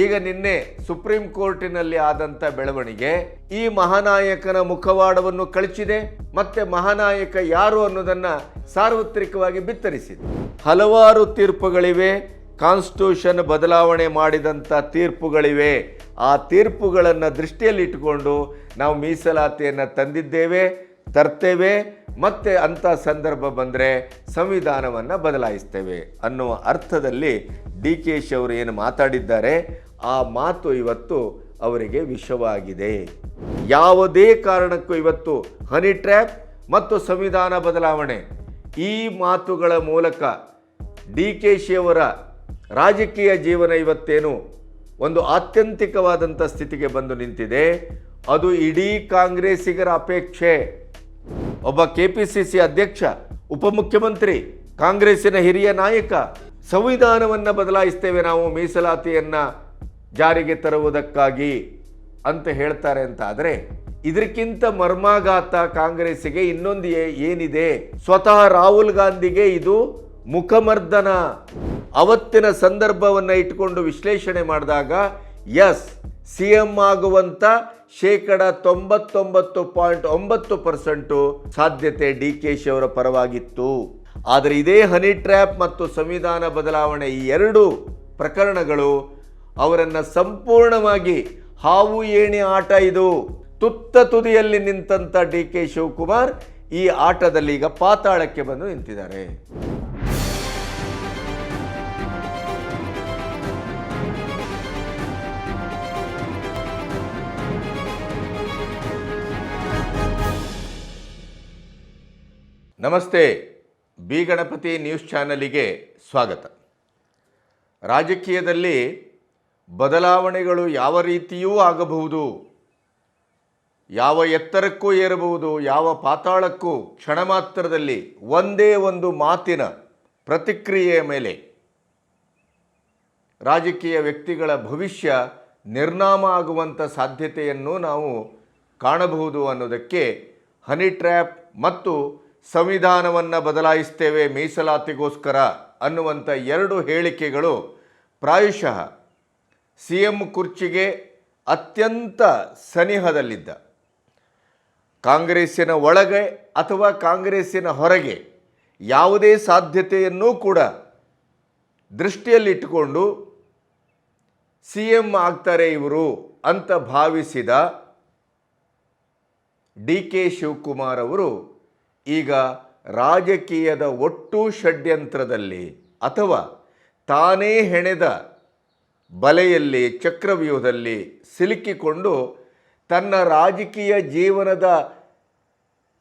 ಈಗ ನಿನ್ನೆ ಸುಪ್ರೀಂ ಕೋರ್ಟಿನಲ್ಲಿ ಆದಂತ ಬೆಳವಣಿಗೆ, ಈ ಮಹಾನಾಯಕನ ಮುಖವಾಡವನ್ನು ಕಳಚಿದೆ, ಮತ್ತೆ ಮಹಾನಾಯಕ ಯಾರು ಅನ್ನೋದನ್ನ ಸಾರ್ವತ್ರಿಕವಾಗಿ ಬಿತ್ತರಿಸಿದೆ. ಹಲವಾರು ತೀರ್ಪುಗಳಿವೆ, ಕಾನ್ಸ್ಟಿಟ್ಯೂಷನ್ ಬದಲಾವಣೆ ಮಾಡಿದಂಥ ತೀರ್ಪುಗಳಿವೆ. ಆ ತೀರ್ಪುಗಳನ್ನು ದೃಷ್ಟಿಯಲ್ಲಿಟ್ಟುಕೊಂಡು ನಾವು ಮೀಸಲಾತಿಯನ್ನು ತಂದಿದ್ದೇವೆ, ತರ್ತೇವೆ, ಮತ್ತೆ ಅಂಥ ಸಂದರ್ಭ ಬಂದರೆ ಸಂವಿಧಾನವನ್ನು ಬದಲಾಯಿಸ್ತೇವೆ ಅನ್ನುವ ಅರ್ಥದಲ್ಲಿ ಡಿ ಕೆ ಶಿ ಅವರು ಏನು ಮಾತಾಡಿದ್ದಾರೆ ಆ ಮಾತು ಇವತ್ತು ಅವರಿಗೆ ವಿಷವಾಗಿದೆ. ಯಾವುದೇ ಕಾರಣಕ್ಕೂ ಇವತ್ತು ಹನಿ ಟ್ರ್ಯಾಪ್ ಮತ್ತು ಸಂವಿಧಾನ ಬದಲಾವಣೆ ಈ ಮಾತುಗಳ ಮೂಲಕ ಡಿ ಕೆ ಶಿಯವರ ರಾಜಕೀಯ ಜೀವನ ಇವತ್ತೇನು ಒಂದು ಆತ್ಯಂತಿಕವಾದಂಥ ಸ್ಥಿತಿಗೆ ಬಂದು ನಿಂತಿದೆ. ಅದು ಇಡೀ ಕಾಂಗ್ರೆಸ್ಸಿಗರ ಅಪೇಕ್ಷೆ. ಒಬ್ಬ ಕೆ ಪಿ ಸಿ ಸಿ ಅಧ್ಯಕ್ಷ, ಉಪಮುಖ್ಯಮಂತ್ರಿ, ಕಾಂಗ್ರೆಸ್ಸಿನ ಹಿರಿಯ ನಾಯಕ, ಸಂವಿಧಾನವನ್ನು ಬದಲಾಯಿಸ್ತೇವೆ ನಾವು ಮೀಸಲಾತಿಯನ್ನು ಜಾರಿಗೆ ತರುವುದಕ್ಕಾಗಿ ಅಂತ ಹೇಳ್ತಾರೆ ಅಂತ ಆದರೆ ಇದಕ್ಕಿಂತ ಮರ್ಮಾಘಾತ ಕಾಂಗ್ರೆಸ್ಗೆ ಇನ್ನೊಂದು ಏನಿದೆ? ಸ್ವತಃ ರಾಹುಲ್ ಗಾಂಧಿಗೆ ಇದು ಮುಖಮರ್ದನ. ಅವತ್ತಿನ ಸಂದರ್ಭವನ್ನು ಇಟ್ಕೊಂಡು ವಿಶ್ಲೇಷಣೆ ಮಾಡಿದಾಗ ಎಸ್ ಸಿ ಎಂ ಆಗುವಂತ ಶೇಕಡ ತೊಂಬತ್ತೊಂಬತ್ತು ಪಾಯಿಂಟ್ ಒಂಬತ್ತು ಪರ್ಸೆಂಟು ಸಾಧ್ಯತೆ ಡಿ ಕೆ ಶಿ ಅವರ ಪರವಾಗಿತ್ತು. ಆದರೆ ಇದೇ ಹನಿ ಟ್ರ್ಯಾಪ್ ಮತ್ತು ಸಂವಿಧಾನ ಬದಲಾವಣೆ ಈ ಎರಡು ಪ್ರಕರಣಗಳು ಅವರನ್ನು ಸಂಪೂರ್ಣವಾಗಿ ಹಾವು ಏಣಿ ಆಟ ಇದು. ತುತ್ತ ತುದಿಯಲ್ಲಿ ನಿಂತಂಥ ಡಿ ಕೆ ಶಿವಕುಮಾರ್ ಈ ಆಟದಲ್ಲಿ ಈಗ ಪಾತಾಳಕ್ಕೆ ಬಂದು ನಿಂತಿದ್ದಾರೆ. ನಮಸ್ತೆ, ಬಿ ಗಣಪತಿ ನ್ಯೂಸ್ ಚಾನಲಿಗೆ ಸ್ವಾಗತ. ರಾಜಕೀಯದಲ್ಲಿ ಬದಲಾವಣೆಗಳು ಯಾವ ರೀತಿಯೂ ಆಗಬಹುದು. ಯಾವ ಎತ್ತರಕ್ಕೂ ಏರಬಹುದು, ಯಾವ ಪಾತಾಳಕ್ಕೂ ಕ್ಷಣ ಮಾತ್ರದಲ್ಲಿ ಒಂದೇ ಒಂದು ಮಾತಿನ ಪ್ರತಿಕ್ರಿಯೆಯ ಮೇಲೆ. ರಾಜಕೀಯ ವ್ಯಕ್ತಿಗಳ ಭವಿಷ್ಯ ನಿರ್ನಾಮ ಆಗುವಂಥ ಸಾಧ್ಯತೆಯನ್ನು ನಾವು ಕಾಣಬಹುದು ಅನ್ನೋದಕ್ಕೆ ಹನಿ ಟ್ರ್ಯಾಪ್ ಮತ್ತು ಸಂವಿಧಾನವನ್ನು ಬದಲಾಯಿಸ್ತೇವೆ ಮೀಸಲಾತಿಗೋಸ್ಕರ ಅನ್ನುವಂಥ ಎರಡು ಹೇಳಿಕೆಗಳು ಪ್ರಾಯಶಃ ಸಿ ಎಂ ಕುರ್ಚಿಗೆ ಅತ್ಯಂತ ಸನಿಹದಲ್ಲಿದ್ದ. ಕಾಂಗ್ರೆಸ್ಸಿನ ಒಳಗೆ ಅಥವಾ ಕಾಂಗ್ರೆಸ್ಸಿನ ಹೊರಗೆ ಯಾವುದೇ ಸಾಧ್ಯತೆಯನ್ನೂ ಕೂಡ ದೃಷ್ಟಿಯಲ್ಲಿಟ್ಟುಕೊಂಡು ಸಿ ಎಂ ಆಗ್ತಾರೆ ಇವರು ಅಂತ ಭಾವಿಸಿದ ಡಿ ಕೆ ಶಿವಕುಮಾರ್ ಅವರು ಈಗ ರಾಜಕೀಯದ ಒಟ್ಟು ಷಡ್ಯಂತ್ರದಲ್ಲಿ ಅಥವಾ ತಾನೇ ಹೆಣೆದ ಬಲೆಯಲ್ಲಿ ಚಕ್ರವ್ಯೂಹದಲ್ಲಿ ಸಿಲುಕಿಕೊಂಡು ತನ್ನ ರಾಜಕೀಯ ಜೀವನದ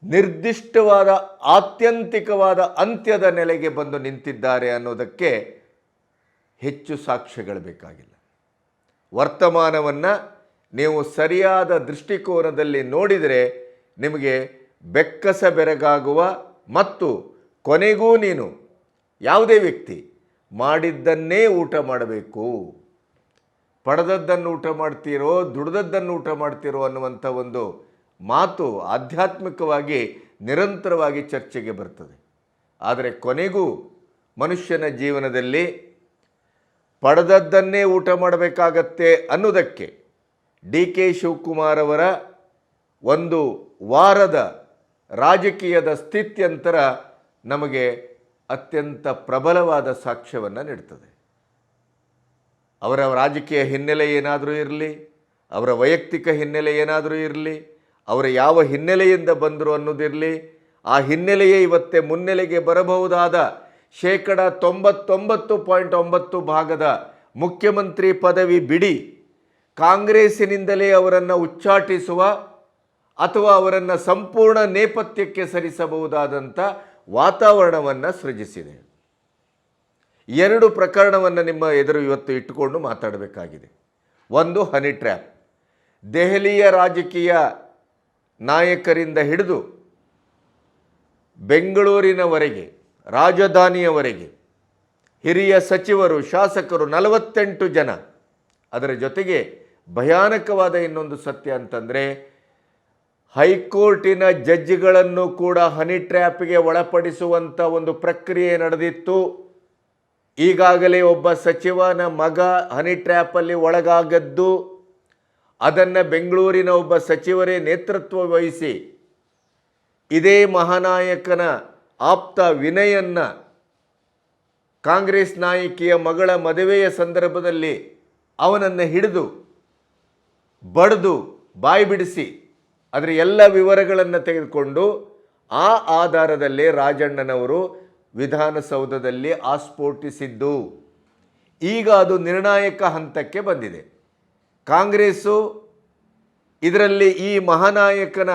ನಿರ್ದಿಷ್ಟವಾದ ಆತ್ಯಂತಿಕವಾದ ಅಂತ್ಯದ ನೆಲೆಗೆ ಬಂದು ನಿಂತಿದ್ದಾರೆ ಅನ್ನೋದಕ್ಕೆ ಹೆಚ್ಚು ಸಾಕ್ಷ್ಯಗಳು ಬೇಕಾಗಿಲ್ಲ. ವರ್ತಮಾನವನ್ನು ನೀವು ಸರಿಯಾದ ದೃಷ್ಟಿಕೋನದಲ್ಲಿ ನೋಡಿದರೆ ನಿಮಗೆ ಬೆಕ್ಕಸ ಬೆರಗಾಗುವ ಮತ್ತು ಕೊನೆಗೂ ನೀನು ಯಾವುದೇ ವ್ಯಕ್ತಿ ಮಾಡಿದ್ದನ್ನೇ ಊಟ ಮಾಡಬೇಕು. ಪಡೆದದ್ದನ್ನು ಊಟ ಮಾಡ್ತೀರೋ, ದುಡ್ದದ್ದನ್ನು ಊಟ ಮಾಡ್ತೀರೋ ಅನ್ನುವಂಥ ಒಂದು ಮಾತು ಆಧ್ಯಾತ್ಮಿಕವಾಗಿ ನಿರಂತರವಾಗಿ ಚರ್ಚೆಗೆ ಬರ್ತದೆ. ಆದರೆ ಕೊನೆಗೂ ಮನುಷ್ಯನ ಜೀವನದಲ್ಲಿ ಪಡೆದದ್ದನ್ನೇ ಊಟ ಮಾಡಬೇಕಾಗತ್ತೆ ಅನ್ನೋದಕ್ಕೆ ಡಿ ಕೆ ಶಿವಕುಮಾರ್ ಅವರ ಒಂದು ವಾರದ ರಾಜಕೀಯದ ಸ್ಥಿತ್ಯಂತರ ನಮಗೆ ಅತ್ಯಂತ ಪ್ರಬಲವಾದ ಸಾಕ್ಷ್ಯವನ್ನು ನೀಡ್ತದೆ. ಅವರ ರಾಜಕೀಯ ಹಿನ್ನೆಲೆ ಏನಾದರೂ ಇರಲಿ, ಅವರ ವೈಯಕ್ತಿಕ ಹಿನ್ನೆಲೆ ಏನಾದರೂ ಇರಲಿ, ಅವರ ಯಾವ ಹಿನ್ನೆಲೆಯಿಂದ ಬಂದರು ಅನ್ನೋದಿರಲಿ, ಆ ಹಿನ್ನೆಲೆಯೇ ಇವತ್ತೇ ಮುನ್ನೆಲೆಗೆ ಬರಬಹುದಾದ ಶೇಕಡ ತೊಂಬತ್ತೊಂಬತ್ತು ಪಾಯಿಂಟ್ ಒಂಬತ್ತು ಭಾಗದ ಮುಖ್ಯಮಂತ್ರಿ ಪದವಿ ಬಿಡಿ, ಕಾಂಗ್ರೆಸ್ಸಿನಿಂದಲೇ ಅವರನ್ನು ಉಚ್ಚಾಟಿಸುವ ಅಥವಾ ಅವರನ್ನು ಸಂಪೂರ್ಣ ನೇಪಥ್ಯಕ್ಕೆ ಸರಿಸಬಹುದಾದಂಥ ವಾತಾವರಣವನ್ನು ಸೃಜಿಸಿದೆ. ಎರಡು ಪ್ರಕರಣವನ್ನು ನಿಮ್ಮ ಎದುರು ಇವತ್ತು ಇಟ್ಟುಕೊಂಡು ಮಾತಾಡಬೇಕಾಗಿದೆ. ಒಂದು ಹನಿ ಟ್ರ್ಯಾಪ್. ದೆಹಲಿಯ ರಾಜಕೀಯ ನಾಯಕರಿಂದ ಹಿಡಿದು ಬೆಂಗಳೂರಿನವರೆಗೆ, ರಾಜಧಾನಿಯವರೆಗೆ ಹಿರಿಯ ಸಚಿವರು, ಶಾಸಕರು ನಲವತ್ತೆಂಟು ಜನ. ಅದರ ಜೊತೆಗೆ ಭಯಾನಕವಾದ ಇನ್ನೊಂದು ಸತ್ಯ ಅಂತಂದರೆ, ಹೈಕೋರ್ಟಿನ ಜಡ್ಜ್ಗಳನ್ನು ಕೂಡ ಹನಿ ಟ್ರ್ಯಾಪ್ಗೆ ಒಳಪಡಿಸುವಂಥ ಒಂದು ಪ್ರಕ್ರಿಯೆ ನಡೆದಿತ್ತು. ಈಗಾಗಲೇ ಒಬ್ಬ ಸಚಿವನ ಮಗ ಹನಿ ಟ್ರ್ಯಾಪಲ್ಲಿ ಒಳಗಾಗದ್ದು, ಅದನ್ನು ಬೆಂಗಳೂರಿನ ಒಬ್ಬ ಸಚಿವರೇ ನೇತೃತ್ವ ವಹಿಸಿ, ಇದೇ ಮಹಾನಾಯಕನ ಆಪ್ತ ವಿನಯನ್ನು ಕಾಂಗ್ರೆಸ್ ನಾಯಕಿಯ ಮಗಳ ಮದುವೆಯ ಸಂದರ್ಭದಲ್ಲಿ ಅವನನ್ನು ಹಿಡಿದು, ಬಡಿದು, ಬಾಯಿ ಬಿಡಿಸಿ, ಅದರ ಎಲ್ಲ ವಿವರಗಳನ್ನು ತೆಗೆದುಕೊಂಡು ಆ ಆಧಾರದಲ್ಲಿ ರಾಜಣ್ಣನವರು ವಿಧಾನಸೌಧದಲ್ಲಿ ಆಸ್ಫೋಟಿಸಿದ್ದು. ಈಗ ಅದು ನಿರ್ಣಾಯಕ ಹಂತಕ್ಕೆ ಬಂದಿದೆ. ಕಾಂಗ್ರೆಸ್ಸು ಇದರಲ್ಲಿ ಈ ಮಹಾನಾಯಕನ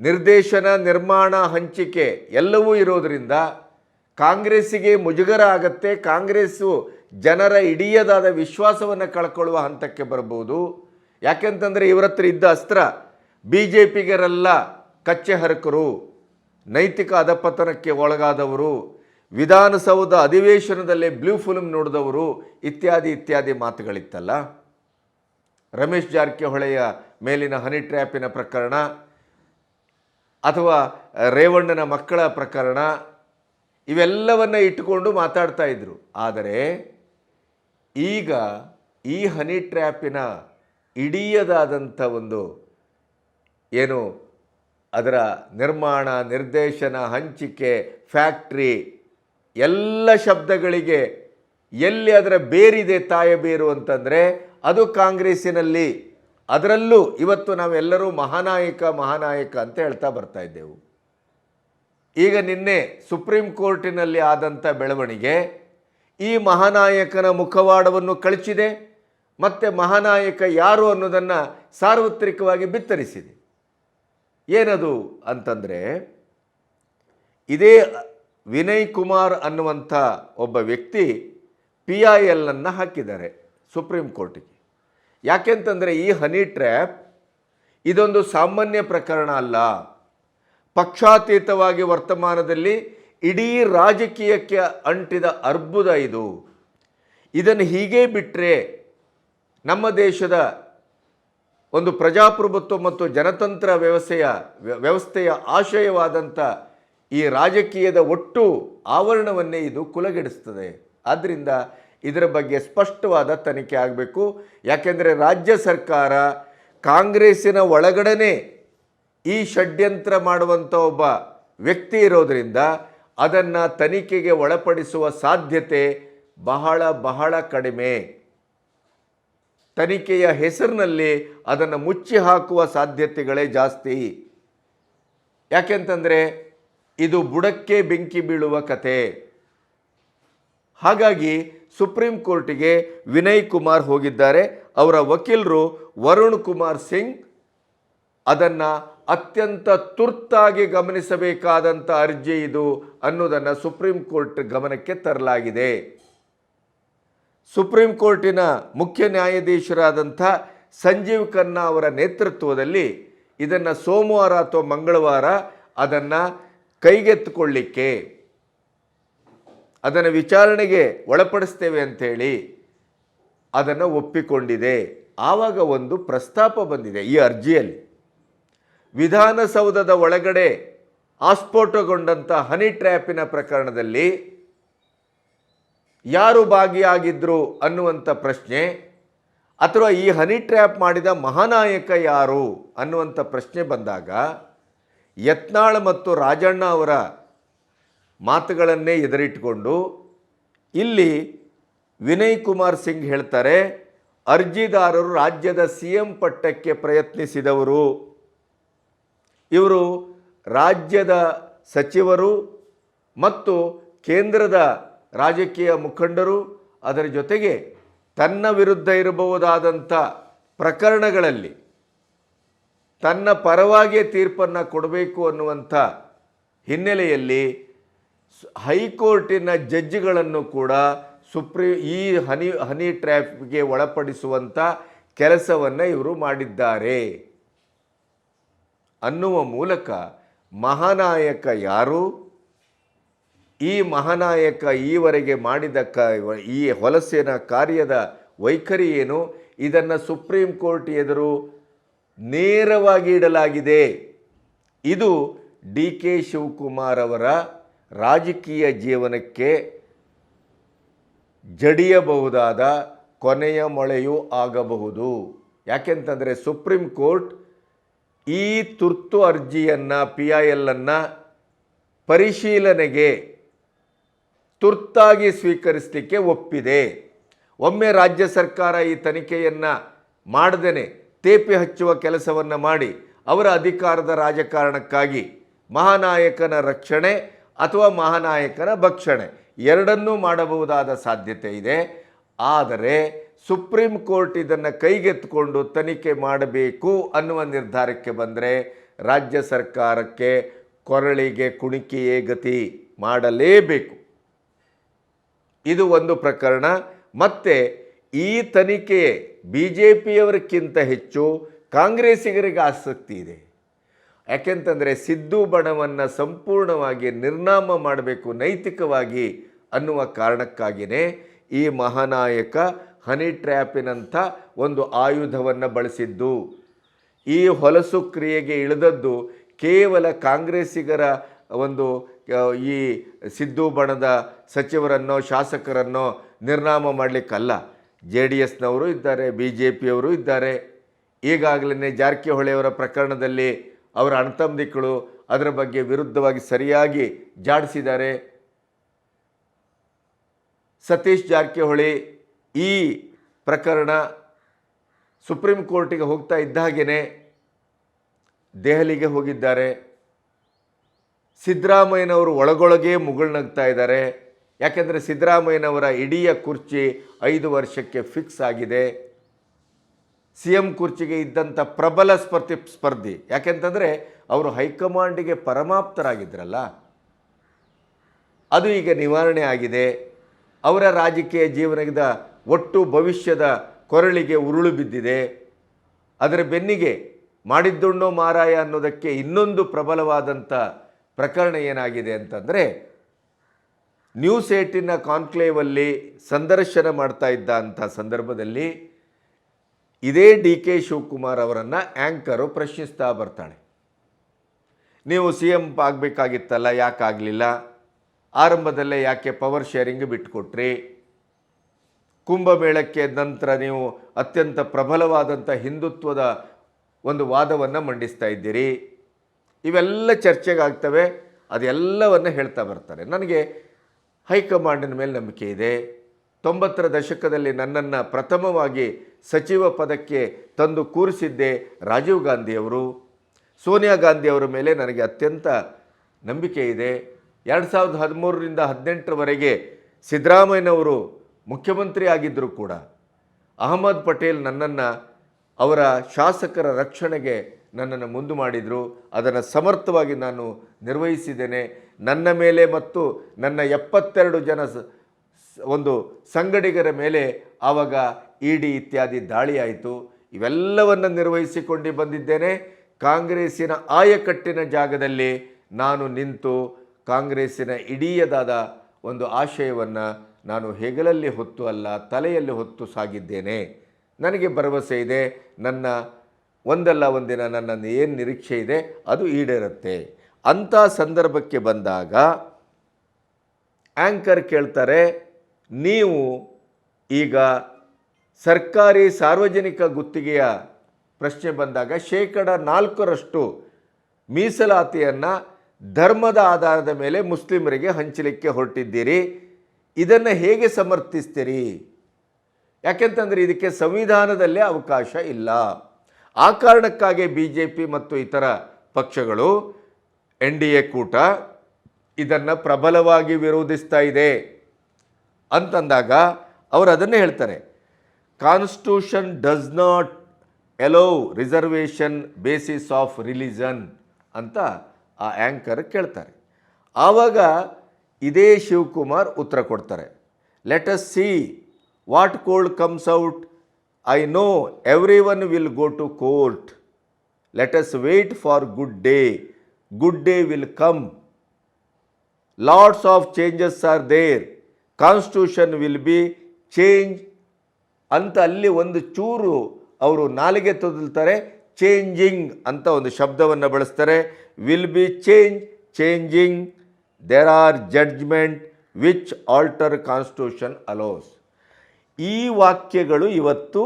ನಿರ್ದೇಶನ, ನಿರ್ಮಾಣ, ಹಂಚಿಕೆ ಎಲ್ಲವೂ ಇರೋದರಿಂದ ಕಾಂಗ್ರೆಸ್ಸಿಗೆ ಮುಜುಗರ ಆಗತ್ತೆ. ಕಾಂಗ್ರೆಸ್ಸು ಜನರ ಇಡಿಯದಾದ ವಿಶ್ವಾಸವನ್ನು ಕಳ್ಕೊಳ್ಳುವ ಹಂತಕ್ಕೆ ಬರಬಹುದು ಯಾಕೆಂತಂದರೆ ಇವರತ್ರ ಇದ್ದ ಅಸ್ತ್ರ. ಬಿ ಜೆ ಪಿಗರೆಲ್ಲ ಕಚ್ಚೆ ಹರಕರು. ನೈತಿಕ ಅಧಪತನಕ್ಕೆ ಒಳಗಾದವರು, ವಿಧಾನಸೌಧ ಅಧಿವೇಶನದಲ್ಲೇ ಬ್ಲೂ ಫಿಲ್ಮ್ ನೋಡಿದವರು, ಇತ್ಯಾದಿ ಇತ್ಯಾದಿ ಮಾತುಗಳಿತ್ತಲ್ಲ. ರಮೇಶ್ ಜಾರಕಿಹೊಳೆಯ ಮೇಲಿನ ಹನಿ ಟ್ರ್ಯಾಪಿನ ಪ್ರಕರಣ, ಅಥವಾ ರೇವಣ್ಣನ ಮಕ್ಕಳ ಪ್ರಕರಣ, ಇವೆಲ್ಲವನ್ನು ಇಟ್ಟುಕೊಂಡು ಮಾತಾಡ್ತಾ ಇದ್ದರು ಆದರೆ, ಈಗ ಈ ಹನಿ ಟ್ರ್ಯಾಪಿನ ಇಡೀಯದಾದಂಥ ಒಂದು, ಏನು ಅದರ ನಿರ್ಮಾಣ, ನಿರ್ದೇಶನ, ಹಂಚಿಕೆ, ಫ್ಯಾಕ್ಟ್ರಿ ಎಲ್ಲ ಶಬ್ದಗಳಿಗೆ ಎಲ್ಲಿ ಅದರ ಬೇರಿದೆ ತಾಯ ಬೇರು ಅಂತಂದರೆ ಅದು ಕಾಂಗ್ರೆಸ್ಸಿನಲ್ಲಿ. ಅದರಲ್ಲೂ ಇವತ್ತು ನಾವೆಲ್ಲರೂ ಮಹಾನಾಯಕ ಮಹಾನಾಯಕ ಅಂತ ಹೇಳ್ತಾ ಬರ್ತಾ ಇದ್ದೆವು. ಈಗ ನಿನ್ನೆ ಸುಪ್ರೀಂ ಕೋರ್ಟಿನಲ್ಲಿ ಆದಂಥ ಬೆಳವಣಿಗೆ ಈ ಮಹಾನಾಯಕನ ಮುಖವಾಡವನ್ನು ಕಳಚಿದೆ, ಮತ್ತು ಮಹಾನಾಯಕ ಯಾರು ಅನ್ನೋದನ್ನು ಸಾರ್ವತ್ರಿಕವಾಗಿ ಬಿತ್ತರಿಸಿದೆ. ಏನದು ಅಂತಂದರೆ, ಇದೇ ವಿನಯ್ ಕುಮಾರ್ ಅನ್ನುವಂಥ ಒಬ್ಬ ವ್ಯಕ್ತಿ ಪಿ ಐ ಎಲ್ನನ್ನು ಹಾಕಿದ್ದಾರೆ ಸುಪ್ರೀಂ ಕೋರ್ಟಿಗೆ. ಯಾಕೆಂತಂದರೆ ಈ ಹನಿ ಟ್ರ್ಯಾಪ್ ಇದೊಂದು ಸಾಮಾನ್ಯ ಪ್ರಕರಣ ಅಲ್ಲ. ಪಕ್ಷಾತೀತವಾಗಿ ವರ್ತಮಾನದಲ್ಲಿ ಇಡೀ ರಾಜಕೀಯಕ್ಕೆ ಅಂಟಿದ ಅರ್ಬುದ ಇದು. ಇದನ್ನು ಹೀಗೆ ಬಿಟ್ಟರೆ ನಮ್ಮ ದೇಶದ ಒಂದು ಪ್ರಜಾಪ್ರಭುತ್ವ ಮತ್ತು ಜನತಂತ್ರ ವ್ಯವಸ್ಥೆಯ ವ್ಯ- ವ್ಯವಸ್ಥೆಯ ಆಶಯವಾದಂಥ ಈ ರಾಜಕೀಯದ ಒಟ್ಟು ಆವರಣವನ್ನೇ ಇದು ಕುಲಗೆಡಿಸ್ತದೆ. ಆದ್ದರಿಂದ ಇದರ ಬಗ್ಗೆ ಸ್ಪಷ್ಟವಾದ ತನಿಖೆ ಆಗಬೇಕು. ಯಾಕೆಂದರೆ ರಾಜ್ಯ ಸರ್ಕಾರ ಕಾಂಗ್ರೆಸ್ಸಿನ ಒಳಗಡೆನೆ ಈ ಷಡ್ಯಂತ್ರ ಮಾಡುವಂಥ ಒಬ್ಬ ವ್ಯಕ್ತಿ ಇರೋದರಿಂದ ಅದನ್ನು ತನಿಖೆಗೆ ಒಳಪಡಿಸುವ ಸಾಧ್ಯತೆ ಬಹಳ ಬಹಳ ಕಡಿಮೆ. ತನಿಖೆಯ ಹೆಸರಿನಲ್ಲಿ ಅದನ್ನು ಮುಚ್ಚಿ ಹಾಕುವ ಸಾಧ್ಯತೆಗಳೇ ಜಾಸ್ತಿ. ಯಾಕೆಂತಂದರೆ ಇದು ಬುಡಕ್ಕೆ ಬೆಂಕಿ ಬೀಳುವ ಕತೆ. ಹಾಗಾಗಿ ಸುಪ್ರೀಂ ಕೋರ್ಟಿಗೆ ವಿನಯ್ ಕುಮಾರ್ ಹೋಗಿದ್ದಾರೆ. ಅವರ ವಕೀಲರು ವರುಣ್ ಕುಮಾರ್ ಸಿಂಗ್ ಅದನ್ನು ಅತ್ಯಂತ ತುರ್ತಾಗಿ ಗಮನಿಸಬೇಕಾದಂಥ ಅರ್ಜಿ ಇದು ಅನ್ನೋದನ್ನು ಸುಪ್ರೀಂ ಕೋರ್ಟ್ ಗಮನಕ್ಕೆ ತರಲಾಗಿದೆ. ಸುಪ್ರೀಂ ಕೋರ್ಟಿನ ಮುಖ್ಯ ನ್ಯಾಯಾಧೀಶರಾದಂಥ ಸಂಜೀವ್ ಖನ್ನಾ ಅವರ ನೇತೃತ್ವದಲ್ಲಿ ಇದನ್ನು ಸೋಮವಾರ ಅಥವಾ ಮಂಗಳವಾರ ಅದನ್ನು ಕೈಗೆತ್ತಿಕೊಳ್ಳಿಕ್ಕೆ, ಅದನ್ನು ವಿಚಾರಣೆಗೆ ಒಳಪಡಿಸ್ತೇವೆ ಅಂಥೇಳಿ ಅದನ್ನು ಒಪ್ಪಿಕೊಂಡಿದೆ. ಆವಾಗ ಒಂದು ಪ್ರಸ್ತಾಪ ಬಂದಿದೆ ಈ ಅರ್ಜಿಯಲ್ಲಿ. ವಿಧಾನಸೌಧದ ಒಳಗಡೆ ಆಸ್ಫೋಟಗೊಂಡಂಥ ಹನಿ ಟ್ರ್ಯಾಪಿನ ಪ್ರಕರಣದಲ್ಲಿ ಯಾರು ಭಾಗಿಯಾಗಿದ್ದರು ಅನ್ನುವಂಥ ಪ್ರಶ್ನೆ, ಅಥವಾ ಈ ಹನಿ ಟ್ರ್ಯಾಪ್ ಮಾಡಿದ ಮಹಾನಾಯಕ ಯಾರು ಅನ್ನುವಂಥ ಪ್ರಶ್ನೆ ಬಂದಾಗ, ಯತ್ನಾಳ್ ಮತ್ತು ರಾಜಣ್ಣ ಅವರ ಮಾತುಗಳನ್ನೇ ಎದುರಿಟ್ಕೊಂಡು, ಇಲ್ಲಿ ವಿನಯ್ ಕುಮಾರ್ ಸಿಂಗ್ ಹೇಳ್ತಾರೆ, ಅರ್ಜಿದಾರರು ರಾಜ್ಯದ ಸಿ ಎಂ ಪಟ್ಟಕ್ಕೆ ಪ್ರಯತ್ನಿಸಿದವರು. ಇವರು ರಾಜ್ಯದ ಸಚಿವರು ಮತ್ತು ಕೇಂದ್ರದ ರಾಜಕೀಯ ಮುಖಂಡರು ಅದರ ಜೊತೆಗೆ ತನ್ನ ವಿರುದ್ಧ ಇರಬಹುದಾದಂಥ ಪ್ರಕರಣಗಳಲ್ಲಿ ತನ್ನ ಪರವಾಗಿಯೇ ತೀರ್ಪನ್ನು ಕೊಡಬೇಕು ಅನ್ನುವಂಥ ಹಿನ್ನೆಲೆಯಲ್ಲಿ ಹೈಕೋರ್ಟಿನ ಜಡ್ಜ್ಗಳನ್ನು ಕೂಡ ಸುಪ್ರೀ ಈ ಹನಿ ಹನಿ ಟ್ರ್ಯಾಪ್ಗೆ ಒಳಪಡಿಸುವಂಥ ಕೆಲಸವನ್ನು ಇವರು ಮಾಡಿದ್ದಾರೆ. ಅನ್ನುವ ಮೂಲಕ ಮಹಾನಾಯಕ ಯಾರು? ಈ ಮಹಾನಾಯಕ ಈವರೆಗೆ ಮಾಡಿದ ಕ, ಈ ಹೊಲಸಿನ ಕಾರ್ಯದ ವೈಖರಿ ಏನು? ಇದನ್ನು ಸುಪ್ರೀಂ ಕೋರ್ಟ್ ಎದುರು ನೇರವಾಗಿ ಇಡಲಾಗಿದೆ. ಇದು ಡಿ ಕೆ ಶಿವಕುಮಾರ್ ಅವರ ರಾಜಕೀಯ ಜೀವನಕ್ಕೆ ಜಡಿಯಬಹುದಾದ ಕೊನೆಯ ಮೊಳೆಯೂ ಆಗಬಹುದು. ಯಾಕೆಂತಂದರೆ ಸುಪ್ರೀಂ ಕೋರ್ಟ್ ಈ ತುರ್ತು ಅರ್ಜಿಯನ್ನು, ಪಿ ಐ ಎಲ್ಲನ್ನು ಪರಿಶೀಲನೆಗೆ ತುರ್ತಾಗಿ ಸ್ವೀಕರಿಸಲಿಕ್ಕೆ ಒಪ್ಪಿದೆ. ಒಮ್ಮೆ ರಾಜ್ಯ ಸರ್ಕಾರ ಈ ತನಿಖೆಯನ್ನು ಮಾಡದೇನೆ, ತೇಪಿ ಹಚ್ಚುವ ಕೆಲಸವನ್ನು ಮಾಡಿ, ಅವರ ಅಧಿಕಾರದ ರಾಜಕಾರಣಕ್ಕಾಗಿ ಮಹಾನಾಯಕನ ರಕ್ಷಣೆ ಅಥವಾ ಮಹಾನಾಯಕನ ಭಕ್ಷಣೆ ಎರಡನ್ನೂ ಮಾಡಬಹುದಾದ ಸಾಧ್ಯತೆ ಇದೆ. ಆದರೆ ಸುಪ್ರೀಂ ಕೋರ್ಟ್ ಇದನ್ನು ಕೈಗೆತ್ತಿಕೊಂಡು ತನಿಖೆ ಮಾಡಬೇಕು ಅನ್ನುವ ನಿರ್ಧಾರಕ್ಕೆ ಬಂದರೆ ರಾಜ್ಯ ಸರ್ಕಾರಕ್ಕೆ ಕೊರಳಿಗೆ ಕುಣಿಕೆಯೇ ಗತಿ ಮಾಡಲೇಬೇಕು. ಇದು ಒಂದು ಪ್ರಕರಣ. ಮತ್ತು ಈ ತನಿಖೆ ಬಿ ಜೆ ಪಿಯವರಿಗಿಂತ ಹೆಚ್ಚು ಕಾಂಗ್ರೆಸ್ಸಿಗರಿಗೆ ಆಸಕ್ತಿ ಇದೆ. ಯಾಕೆಂತಂದರೆ ಸಿದ್ದು ಬಣವನ್ನು ಸಂಪೂರ್ಣವಾಗಿ ನಿರ್ನಾಮ ಮಾಡಬೇಕು ನೈತಿಕವಾಗಿ ಅನ್ನುವ ಕಾರಣಕ್ಕಾಗಿಯೇ ಈ ಮಹಾನಾಯಕ ಹನಿ ಟ್ರ್ಯಾಪಿನಂಥ ಒಂದು ಆಯುಧವನ್ನು ಬಳಸಿದ್ದು. ಈ ಹೊಲಸು ಕ್ರಿಯೆಗೆ ಇಳಿದದ್ದು ಕೇವಲ ಕಾಂಗ್ರೆಸ್ಸಿಗರ ಒಂದು ಈ ಸಿದ್ದು ಬಣದ ಸಚಿವರನ್ನೋ, ಶಾಸಕರನ್ನೋ ನಿರ್ನಾಮ ಮಾಡಲಿಕ್ಕಲ್ಲ. ಜೆ ಡಿ ಎಸ್ನವರು ಇದ್ದಾರೆ, ಬಿ ಜೆ ಪಿಯವರು ಇದ್ದಾರೆ. ಈಗಾಗಲೇ ಜಾರಕಿಹೊಳಿಯವರ ಪ್ರಕರಣದಲ್ಲಿ ಅವರ ಅಣತಂಬಿಕಳು ಅದರ ಬಗ್ಗೆ ವಿರುದ್ಧವಾಗಿ ಸರಿಯಾಗಿ ಜಾಡಿಸಿದ್ದಾರೆ. ಸತೀಶ್ ಜಾರಕಿಹೊಳಿ ಈ ಪ್ರಕರಣ ಸುಪ್ರೀಂ ಕೋರ್ಟಿಗೆ ಹೋಗ್ತಾ ಇದ್ದ ಹಾಗೆಯೇ ದೆಹಲಿಗೆ ಹೋಗಿದ್ದಾರೆ. ಸಿದ್ದರಾಮಯ್ಯನವರು ಒಳಗೊಳಗೇ ಮುಗುಳ್ನಗ್ತಾ ಇದ್ದಾರೆ. ಯಾಕೆಂದರೆ ಸಿದ್ದರಾಮಯ್ಯನವರ ಇಡೀ ಕುರ್ಚಿ ಐದು ವರ್ಷಕ್ಕೆ ಫಿಕ್ಸ್ ಆಗಿದೆ. ಸಿ ಎಂ ಕುರ್ಚಿಗೆ ಇದ್ದಂಥ ಪ್ರಬಲ ಸ್ಪರ್ಧಿ ಸ್ಪರ್ಧಿ. ಯಾಕೆಂತಂದರೆ ಅವರು ಹೈಕಮಾಂಡಿಗೆ ಪರಮಾಪ್ತರಾಗಿದ್ರಲ್ಲ. ಅದು ಈಗ ನಿವಾರಣೆ ಆಗಿದೆ. ಅವರ ರಾಜಕೀಯ ಜೀವನದ ಒಟ್ಟು ಭವಿಷ್ಯದ ಕೊರಳಿಗೆ ಉರುಳು ಬಿದ್ದಿದೆ. ಅದರ ಬೆನ್ನಿಗೆ ಮಾಡಿದ್ದುಣ್ಣೋ ಮಾರಾಯ ಅನ್ನೋದಕ್ಕೆ ಇನ್ನೊಂದು ಪ್ರಬಲವಾದಂಥ ಪ್ರಕರಣ ಏನಾಗಿದೆ ಅಂತಂದರೆ ನ್ಯೂಸ್ ಏಟಿನ ಕಾನ್ಕ್ಲೇವಲ್ಲಿ ಸಂದರ್ಶನ ಮಾಡ್ತಾ ಇದ್ದ ಅಂಥ ಸಂದರ್ಭದಲ್ಲಿ ಇದೇ ಡಿ ಕೆ ಶಿವಕುಮಾರ್ ಅವರನ್ನು ಆ್ಯಂಕರು ಪ್ರಶ್ನಿಸ್ತಾ ಬರ್ತಾಳೆ. ನೀವು ಸಿ ಎಂ ಆಗಬೇಕಾಗಿತ್ತಲ್ಲ ಯಾಕಾಗಲಿಲ್ಲ ಆರಂಭದಲ್ಲೇ ಯಾಕೆ ಪವರ್ ಶೇರಿಂಗ್ ಬಿಟ್ಟುಕೊಟ್ರಿ ಕುಂಭಮೇಳಕ್ಕೆ ನಂತರ ನೀವು ಅತ್ಯಂತ ಪ್ರಬಲವಾದಂಥ ಹಿಂದುತ್ವದ ಒಂದು ವಾದವನ್ನು ಮಂಡಿಸ್ತಾ ಇದ್ದೀರಿ. ಇವೆಲ್ಲ ಚರ್ಚೆಗಾಗ್ತವೆ, ಅದೆಲ್ಲವನ್ನು ಹೇಳ್ತಾ ಬರ್ತಾರೆ. ನನಗೆ ಹೈಕಮಾಂಡಿನ ಮೇಲೆ ನಂಬಿಕೆ ಇದೆ. ತೊಂಬತ್ತರ ದಶಕದಲ್ಲಿ ನನ್ನನ್ನು ಪ್ರಥಮವಾಗಿ ಸಚಿವ ಪದಕ್ಕೆ ತಂದು ಕೂರಿಸಿದ್ದೆ ರಾಜೀವ್ ಗಾಂಧಿಯವರು. ಸೋನಿಯಾ ಗಾಂಧಿಯವರ ಮೇಲೆ ನನಗೆ ಅತ್ಯಂತ ನಂಬಿಕೆ ಇದೆ. ಎರಡು ಸಾವಿರದ ಹದಿಮೂರರಿಂದ ಹದಿನೆಂಟರವರೆಗೆ ಸಿದ್ದರಾಮಯ್ಯನವರು ಮುಖ್ಯಮಂತ್ರಿ ಆಗಿದ್ದರೂ ಕೂಡ ಅಹಮದ್ ಪಟೇಲ್ ನನ್ನನ್ನು ಅವರ ಶಾಸಕರ ರಕ್ಷಣೆಗೆ ನನ್ನನ್ನು ಮುಂದು ಮಾಡಿದರು, ಅದನ್ನು ಸಮರ್ಥವಾಗಿ ನಾನು ನಿರ್ವಹಿಸಿದ್ದೇನೆ. ನನ್ನ ಮೇಲೆ ಮತ್ತು ನನ್ನ ಎಪ್ಪತ್ತೆರಡು ಜನ ಒಂದು ಸಂಗಡಿಗರ ಮೇಲೆ ಆವಾಗ ಇಡಿ ಇತ್ಯಾದಿ ದಾಳಿಯಾಯಿತು. ಇವೆಲ್ಲವನ್ನು ನಿರ್ವಹಿಸಿಕೊಂಡು ಬಂದಿದ್ದೇನೆ. ಕಾಂಗ್ರೆಸ್ಸಿನ ಆಯಕಟ್ಟಿನ ಜಾಗದಲ್ಲಿ ನಾನು ನಿಂತು ಕಾಂಗ್ರೆಸ್ಸಿನ ಇಡೀಯದಾದ ಒಂದು ಆಶಯವನ್ನು ನಾನು ಹೆಗಲಲ್ಲಿ ಹೊತ್ತು ಅಲ್ಲ, ತಲೆಯಲ್ಲಿ ಹೊತ್ತು ಸಾಗಿದ್ದೇನೆ. ನನಗೆ ಭರವಸೆ ಇದೆ. ನನ್ನ ಒಂದಲ್ಲ ಒಂದಿನ ನನ್ನ ಏನು ನಿರೀಕ್ಷೆ ಇದೆ? ಅದು ಈಡೇರುತ್ತೆ. ಅಂಥ ಸಂದರ್ಭಕ್ಕೆ ಬಂದಾಗ ಆ್ಯಂಕರ್ ಕೇಳ್ತಾರೆ, ನೀವು ಈಗ ಸರ್ಕಾರಿ ಸಾರ್ವಜನಿಕ ಗುತ್ತಿಗೆಯ ಪ್ರಶ್ನೆ ಬಂದಾಗ ಶೇಕಡ ನಾಲ್ಕರಷ್ಟು ಮೀಸಲಾತಿಯನ್ನು ಧರ್ಮದ ಆಧಾರದ ಮೇಲೆ ಮುಸ್ಲಿಮರಿಗೆ ಹಂಚಲಿಕ್ಕೆ ಹೊರಟಿದ್ದೀರಿ. ಇದನ್ನು ಹೇಗೆ ಸಮರ್ಥಿಸ್ತೀರಿ? ಯಾಕೆಂತಂದರೆ ಇದಕ್ಕೆ ಸಂವಿಧಾನದಲ್ಲೇ ಅವಕಾಶ ಇಲ್ಲ. ಆ ಕಾರಣಕ್ಕಾಗಿ ಬಿ ಜೆ ಪಿ ಮತ್ತು ಇತರ ಪಕ್ಷಗಳು ಎನ್ ಡಿ ಎ ಕೂಟ ಇದನ್ನು ಪ್ರಬಲವಾಗಿ ವಿರೋಧಿಸ್ತಾ ಇದೆ ಅಂತಂದಾಗ ಅವರು ಅದನ್ನೇ ಹೇಳ್ತಾರೆ. Constitution does not allow reservation basis of religion ಅಂತ ಆ ಆ್ಯಂಕರ್ ಕೇಳ್ತಾರೆ. ಆವಾಗ ಇದೇ ಶಿವಕುಮಾರ್ ಉತ್ತರ ಕೊಡ್ತಾರೆ. Let us see what could comes out no every one will go to court let us wait for good day good day will come lots of changes are there constitution will be change ಅಂತ ಅಲ್ಲಿ ಒಂದು ಚೂರು ಅವರು ನಾಲಿಗೆ ತೊದಲ್ತಾರೆ. Changing ಅಂತ ಒಂದು ಶಬ್ದವನ್ನು ಬಳಸ್ತಾರೆ. Will be change changing there are judgement which alter constitution also ಈ ವಾಕ್ಯಗಳು ಇವತ್ತು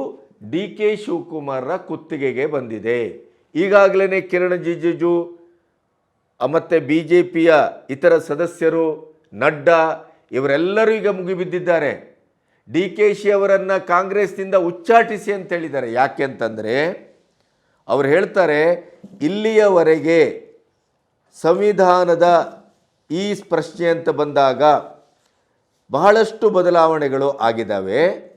ಡಿ ಕೆ ಶಿವಕುಮಾರ್ರ ಕುತ್ತಿಗೆಗೆ ಬಂದಿದೆ. ಈಗಾಗಲೇ ಕಿರಣ್ ಜಿಜಿಜು ಮತ್ತು ಬಿ ಜೆ ಪಿಯ ಇತರ ಸದಸ್ಯರು, ನಡ್ಡಾ ಇವರೆಲ್ಲರೂ ಈಗ ಮುಗಿಬಿದ್ದಿದ್ದಾರೆ ಡಿ ಕೆ ಶಿ ಅವರನ್ನು ಕಾಂಗ್ರೆಸ್ನಿಂದ ಉಚ್ಚಾಟಿಸಿ ಅಂತ ಹೇಳಿದ್ದಾರೆ ಯಾಕೆ ಅಂತಂದರೆ ಅವ್ರು ಹೇಳ್ತಾರೆ, ಇಲ್ಲಿಯವರೆಗೆ ಸಂವಿಧಾನದ ಈ ಪ್ರಶ್ನೆ ಅಂತ ಬಂದಾಗ ಬಹಳಷ್ಟು ಬದಲಾವಣೆಗಳು ಆಗಿದ್ದಾವೆ.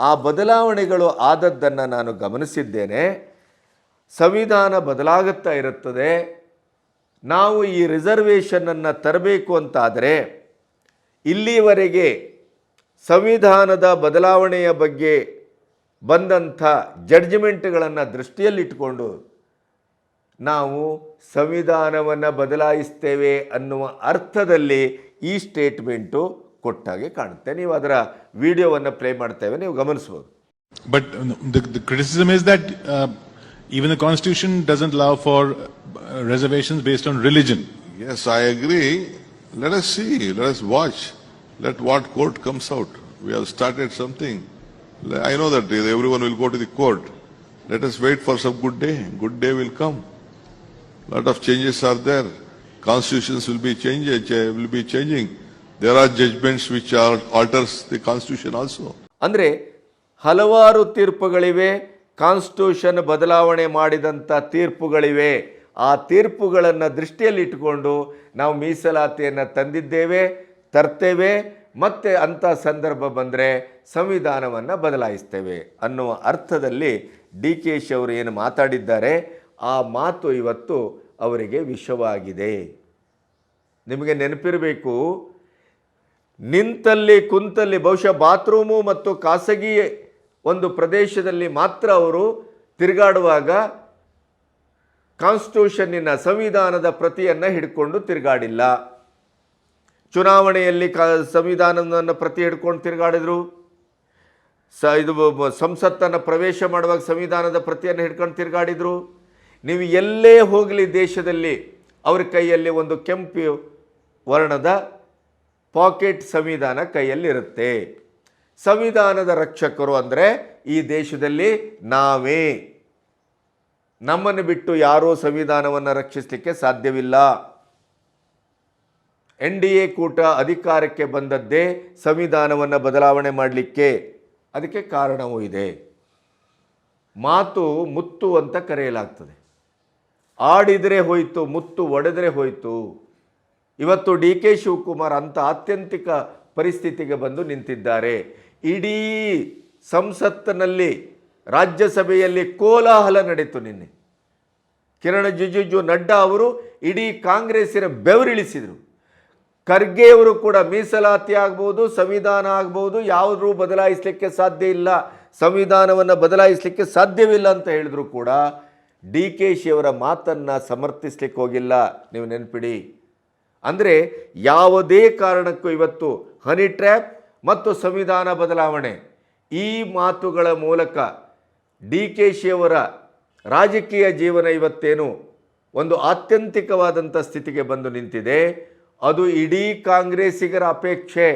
ಆ ಬದಲಾವಣೆಗಳು ಆದದ್ದನ್ನು ನಾನು ಗಮನಿಸಿದ್ದೇನೆ. ಸಂವಿಧಾನ ಬದಲಾಗುತ್ತಾ ಇರುತ್ತದೆ. ನಾವು ಈ ರಿಸರ್ವೇಷನನ್ನು ತರಬೇಕು ಅಂತಾದರೆ, ಇಲ್ಲಿವರೆಗೆ ಸಂವಿಧಾನದ ಬದಲಾವಣೆಯ ಬಗ್ಗೆ ಬಂದಂಥ ಜಡ್ಜ್ಮೆಂಟ್ಗಳನ್ನು ದೃಷ್ಟಿಯಲ್ಲಿಟ್ಟುಕೊಂಡು ನಾವು ಸಂವಿಧಾನವನ್ನು ಬದಲಾಯಿಸ್ತೇವೆ ಅನ್ನುವ ಅರ್ಥದಲ್ಲಿ ಈ ಸ್ಟೇಟ್ಮೆಂಟು ಕೊಟ್ಟಾಗೆ ಕಾಣುತ್ತೆ ನೀವು ಅದರ ವಿಡಿಯೋವನ್ನು ಪ್ಲೇ ಮಾಡ್ತೇವೆ ನೀವು ಗಮನಿಸ್ಬೋದು But uh, the, the criticism is that uh, even the constitution doesn't allow for uh, reservations based on religion. Yes, I agree. Let us see, let us watch. Let what court comes out. We have started something. Le- I know that everyone will go to the court. Let us wait for some good day. Good day will come. Lot of changes are there. Constitutions will be changing. Will be changing. There are judgements which are alters the constitution also ಅಂದರೆ ಹಲವಾರು ತೀರ್ಪುಗಳಿವೆ constitution ಬದಲಾವಣೆ ಮಾಡಿದಂಥ ತೀರ್ಪುಗಳಿವೆ. ಆ ತೀರ್ಪುಗಳನ್ನು ದೃಷ್ಟಿಯಲ್ಲಿಟ್ಟುಕೊಂಡು ನಾವು ಮೀಸಲಾತಿಯನ್ನು ತಂದಿದ್ದೇವೆ, ತರ್ತೇವೆ, ಮತ್ತೆ ಅಂಥ ಸಂದರ್ಭ ಬಂದರೆ ಸಂವಿಧಾನವನ್ನು ಬದಲಾಯಿಸ್ತೇವೆ ಅನ್ನುವ ಅರ್ಥದಲ್ಲಿ ಡಿ ಕೆ ಶಿ ಅವರು ಏನು ಮಾತಾಡಿದ್ದಾರೆ, ಆ ಮಾತು ಇವತ್ತು ಅವರಿಗೆ ವಿಷವಾಗಿದೆ. ನಿಮಗೆ ನೆನಪಿರಬೇಕು ನಿಂತಲ್ಲಿ ಕುಂತಲ್ಲಿ ಬಹುಶಃ ಬಾತ್ರೂಮು ಮತ್ತು ಖಾಸಗಿ ಒಂದು ಪ್ರದೇಶದಲ್ಲಿ ಮಾತ್ರ ಅವರು ತಿರುಗಾಡುವಾಗ ಕಾನ್ಸ್ಟಿಟ್ಯೂಷನ್ನಿನ ಸಂವಿಧಾನದ ಪ್ರತಿಯನ್ನು ಹಿಡ್ಕೊಂಡು ತಿರುಗಾಡಿಲ್ಲ. ಚುನಾವಣೆಯಲ್ಲಿ ಕ ಸಂವಿಧಾನವನ್ನು ಪ್ರತಿ ಹಿಡ್ಕೊಂಡು ತಿರುಗಾಡಿದ್ರು. ಸ ಇದು ಸಂಸತ್ತನ್ನು ಪ್ರವೇಶ ಮಾಡುವಾಗ ಸಂವಿಧಾನದ ಪ್ರತಿಯನ್ನು ಹಿಡ್ಕೊಂಡು ತಿರುಗಾಡಿದ್ರು. ನೀವು ಎಲ್ಲೇ ಹೋಗಲಿ ದೇಶದಲ್ಲಿ, ಅವ್ರ ಕೈಯಲ್ಲಿ ಒಂದು ಕೆಂಪು ವರ್ಣದ ಪಾಕೆಟ್ ಸಂವಿಧಾನ ಕೈಯಲ್ಲಿರುತ್ತೆ. ಸಂವಿಧಾನದ ರಕ್ಷಕರು ಅಂದರೆ ಈ ದೇಶದಲ್ಲಿ ನಾವೇ. ನಮ್ಮನ್ನು ಬಿಟ್ಟು ಯಾರೂ ಸಂವಿಧಾನವನ್ನು ರಕ್ಷಿಸಲಿಕ್ಕೆ ಸಾಧ್ಯವಿಲ್ಲ. ಎನ್ ಡಿ ಎ ಕೂಟ ಅಧಿಕಾರಕ್ಕೆ ಬಂದದ್ದೇ ಸಂವಿಧಾನವನ್ನು ಬದಲಾವಣೆ ಮಾಡಲಿಕ್ಕೆ. ಅದಕ್ಕೆ ಕಾರಣವೂ ಇದೆ. ಮಾತು ಮುತ್ತು ಅಂತ ಕರೆಯಲಾಗ್ತದೆ. ಆಡಿದರೆ ಹೋಯಿತು, ಮುತ್ತು ಒಡೆದರೆ ಹೋಯಿತು. ಇವತ್ತು ಡಿ ಕೆ ಶಿವಕುಮಾರ್ ಅಂತ ಆತ್ಯಂತಿಕ ಪರಿಸ್ಥಿತಿಗೆ ಬಂದು ನಿಂತಿದ್ದಾರೆ. ಇಡೀ ಸಂಸತ್ತಿನಲ್ಲಿ, ರಾಜ್ಯಸಭೆಯಲ್ಲಿ ಕೋಲಾಹಲ ನಡೀತು ನಿನ್ನೆ. ಕಿರಣ್ ಜುಜುಜು ನಡ್ಡಾ ಅವರು ಇಡೀ ಕಾಂಗ್ರೆಸ್ಸಿನ ಬೆವರಿಳಿಸಿದರು. ಖರ್ಗೆಯವರು ಕೂಡ ಮೀಸಲಾತಿ ಆಗ್ಬೋದು, ಸಂವಿಧಾನ ಆಗ್ಬೋದು ಯಾವುದೂ ಬದಲಾಯಿಸಲಿಕ್ಕೆ ಸಾಧ್ಯ ಇಲ್ಲ, ಸಂವಿಧಾನವನ್ನು ಬದಲಾಯಿಸಲಿಕ್ಕೆ ಸಾಧ್ಯವಿಲ್ಲ ಅಂತ ಹೇಳಿದ್ರು ಕೂಡ ಡಿ ಕೆ ಶಿಯವರ ಮಾತನ್ನು ಸಮರ್ಥಿಸ್ಲಿಕ್ಕೆ ಹೋಗಿಲ್ಲ. ನೀವು ನೆನಪಿಡಿ. ಅಂದರೆ ಯಾವುದೇ ಕಾರಣಕ್ಕೂ ಇವತ್ತು ಹನಿ ಟ್ರ್ಯಾಪ್ ಮತ್ತು ಸಂವಿಧಾನ ಬದಲಾವಣೆ ಈ ಮಾತುಗಳ ಮೂಲಕ ಡಿ ಕೆ ಶಿಯವರ ರಾಜಕೀಯ ಜೀವನ ಇವತ್ತೇನು ಒಂದು ಆತ್ಯಂತಿಕವಾದಂಥ ಸ್ಥಿತಿಗೆ ಬಂದು ನಿಂತಿದೆ. ಅದು ಇಡೀ ಕಾಂಗ್ರೆಸ್ಸಿಗರ ಅಪೇಕ್ಷೆ.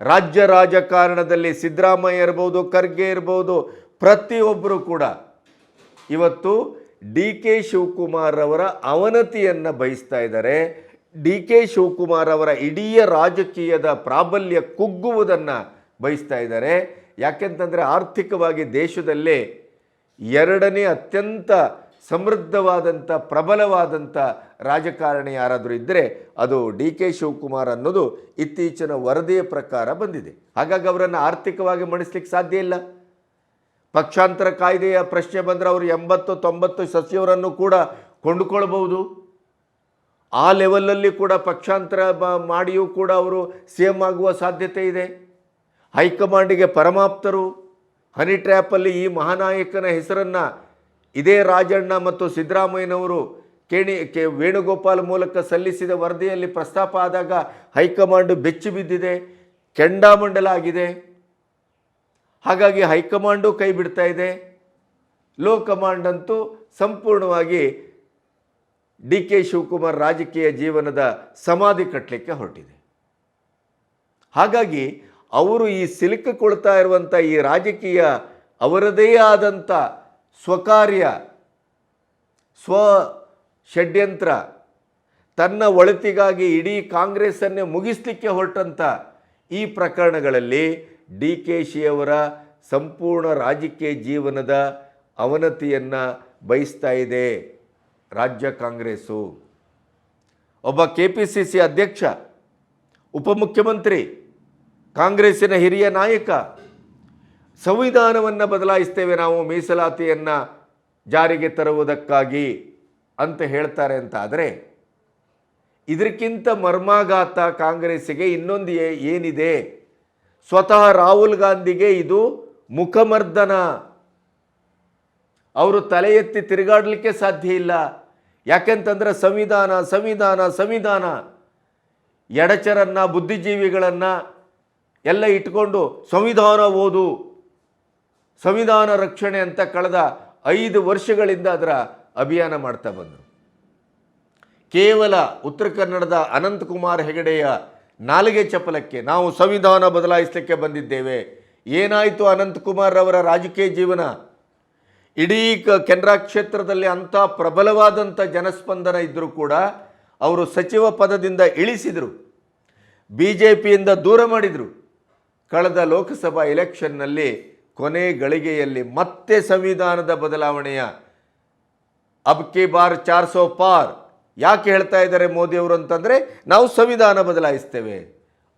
ರಾಜ್ಯ ರಾಜಕಾರಣದಲ್ಲಿ ಸಿದ್ದರಾಮಯ್ಯ ಇರ್ಬೋದು, ಖರ್ಗೆ ಇರ್ಬೋದು ಪ್ರತಿಯೊಬ್ಬರು ಕೂಡ ಇವತ್ತು ಡಿ ಕೆ ಶಿವಕುಮಾರ್ ಅವರ ಅವನತಿಯನ್ನು ಬಯಸ್ತಾ ಇದ್ದಾರೆ. ಡಿ ಕೆ ಶಿವಕುಮಾರ್ ಅವರ ಇಡೀ ರಾಜಕೀಯದ ಪ್ರಾಬಲ್ಯ ಕುಗ್ಗುವುದನ್ನು ಬಯಸ್ತಾ ಇದ್ದಾರೆ. ಯಾಕೆಂತಂದರೆ ಆರ್ಥಿಕವಾಗಿ ದೇಶದಲ್ಲೇ ಎರಡನೇ ಅತ್ಯಂತ ಸಮೃದ್ಧವಾದಂಥ ಪ್ರಬಲವಾದಂಥ ರಾಜಕಾರಣಿ ಯಾರಾದರೂ ಇದ್ದರೆ ಅದು ಡಿ ಕೆ ಶಿವಕುಮಾರ್ ಅನ್ನೋದು ಇತ್ತೀಚಿನ ವರದಿಯ ಪ್ರಕಾರ ಬಂದಿದೆ. ಹಾಗಾಗಿ ಅವರನ್ನು ಆರ್ಥಿಕವಾಗಿ ಮಣಿಸ್ಲಿಕ್ಕೆ ಸಾಧ್ಯ ಇಲ್ಲ. ಪಕ್ಷಾಂತರ ಕಾಯ್ದೆಯ ಪ್ರಶ್ನೆ ಬಂದರೆ ಅವರು ಎಂಬತ್ತು, ತೊಂಬತ್ತು ಸಚಿವರನ್ನು ಕೂಡ ಕೊಂಡುಕೊಳ್ಬಹುದು. ಆ ಲೆವೆಲಲ್ಲಿ ಕೂಡ ಪಕ್ಷಾಂತರ ಮಾಡಿಯೂ ಕೂಡ ಅವರು ಸಿ ಎಂ ಆಗುವ ಸಾಧ್ಯತೆ ಇದೆ. ಹೈಕಮಾಂಡಿಗೆ ಪರಮಾಪ್ತರು. ಹನಿ ಟ್ರ್ಯಾಪಲ್ಲಿ ಈ ಮಹಾನಾಯಕನ ಹೆಸರನ್ನು ಇದೇ ರಾಜಣ್ಣ ಮತ್ತು ಸಿದ್ದರಾಮಯ್ಯನವರು ಕೇಣಿ, ಕೆ, ವೇಣುಗೋಪಾಲ್ ಮೂಲಕ ಸಲ್ಲಿಸಿದ ವರದಿಯಲ್ಲಿ ಪ್ರಸ್ತಾಪ ಆದಾಗ ಹೈಕಮಾಂಡ್ ಬೆಚ್ಚಿ ಬಿದ್ದಿದೆ, ಕೆಂಡಾಮಂಡಲ ಆಗಿದೆ. ಹಾಗಾಗಿ ಹೈಕಮಾಂಡು ಕೈ ಬಿಡ್ತಾ ಇದೆ. ಲೋ ಕಮಾಂಡ್ ಅಂತೂ ಸಂಪೂರ್ಣವಾಗಿ ಡಿ ಕೆ ಶಿವಕುಮಾರ್ ರಾಜಕೀಯ ಜೀವನದ ಸಮಾಧಿ ಕಟ್ಟಲಿಕ್ಕೆ ಹೊರಟಿದೆ. ಹಾಗಾಗಿ ಅವರು ಈ ಸಿಲುಕಿಕೊಳ್ತಾ ಇರುವಂಥ ಈ ರಾಜಕೀಯ ಅವರದೇ ಆದಂಥ ಸ್ವಕಾರ್ಯ, ಸ್ವ ಷಡ್ಯಂತ್ರ, ತನ್ನ ಒಳತಿಗಾಗಿ ಇಡೀ ಕಾಂಗ್ರೆಸ್ಸನ್ನೇ ಮುಗಿಸ್ಲಿಕ್ಕೆ ಹೊರಟಂಥ ಈ ಪ್ರಕರಣಗಳಲ್ಲಿ ಡಿ ಕೆ ಶಿಯವರ ಸಂಪೂರ್ಣ ರಾಜಕೀಯ ಜೀವನದ ಅವನತಿಯನ್ನು ಬಯಸ್ತಾ ಇದೆ ರಾಜ್ಯ ಕಾಂಗ್ರೆಸ್ಸು. ಒಬ್ಬ ಕೆ ಪಿ ಸಿ ಸಿ ಅಧ್ಯಕ್ಷ, ಉಪಮುಖ್ಯಮಂತ್ರಿ, ಕಾಂಗ್ರೆಸ್ಸಿನ ಹಿರಿಯ ನಾಯಕ, ಸಂವಿಧಾನವನ್ನು ಬದಲಾಯಿಸ್ತೇವೆ ನಾವು, ಮೀಸಲಾತಿಯನ್ನು ಜಾರಿಗೆ ತರುವುದಕ್ಕಾಗಿ ಅಂತ ಹೇಳ್ತಾರೆ ಅಂತ ಆದರೆ ಇದಕ್ಕಿಂತ ಮರ್ಮಾಘಾತ ಕಾಂಗ್ರೆಸ್ಸಿಗೆ ಇನ್ನೊಂದು ಏನಿದೆ? ಸ್ವತಃ ರಾಹುಲ್ ಗಾಂಧಿಗೆ ಇದು ಮುಖಮರ್ದನ. ಅವರು ತಲೆ ಎತ್ತಿ ತಿರುಗಾಡಲಿಕ್ಕೆ ಸಾಧ್ಯ ಇಲ್ಲ. ಯಾಕೆಂತಂದ್ರೆ ಸಂವಿಧಾನ ಸಂವಿಧಾನ ಸಂವಿಧಾನ. ಎಡಚರನ್ನ, ಬುದ್ಧಿಜೀವಿಗಳನ್ನ ಎಲ್ಲ ಇಟ್ಕೊಂಡು ಸಂವಿಧಾನ ಓದು. ಸಂವಿಧಾನ ರಕ್ಷಣೆ ಅಂತ ಕಳೆದ ಐದು ವರ್ಷಗಳಿಂದ ಅದರ ಅಭಿಯಾನ ಮಾಡ್ತಾ ಬಂದರು. ಕೇವಲ ಉತ್ತರ ಕನ್ನಡದ ಅನಂತಕುಮಾರ್ ಹೆಗಡೆಯ ನಾಲಿಗೆ ಚಪಲಕ್ಕೆ ನಾವು ಸಂವಿಧಾನ ಬದಲಾಯಿಸಲಿಕ್ಕೆ ಬಂದಿದ್ದೇವೆ. ಏನಾಯಿತು ಅನಂತಕುಮಾರ್ ಅವರ ರಾಜಕೀಯ ಜೀವನ? ಇಡೀ ಕೆನರಾ ಕ್ಷೇತ್ರದಲ್ಲಿ ಅಂಥ ಪ್ರಬಲವಾದಂಥ ಜನಸ್ಪಂದನ ಇದ್ದರೂ ಕೂಡ ಅವರು ಸಚಿವ ಪದದಿಂದ ಇಳಿಸಿದರು. ಬಿ ಜೆ ಪಿಯಿಂದ ದೂರ ಮಾಡಿದರು. ಕಳೆದ ಲೋಕಸಭಾ ಎಲೆಕ್ಷನ್ನಲ್ಲಿ ಕೊನೆ ಗಳಿಗೆಯಲ್ಲಿ ಮತ್ತೆ ಸಂವಿಧಾನದ ಬದಲಾವಣೆಯ ಅಬ್ ಕಿ ಬಾರ್ ಚಾರ್ ಸೋ ಪಾರ್ ಯಾಕೆ ಹೇಳ್ತಾ ಇದ್ದಾರೆ ಮೋದಿಯವರು ಅಂತಂದರೆ ನಾವು ಸಂವಿಧಾನ ಬದಲಾಯಿಸ್ತೇವೆ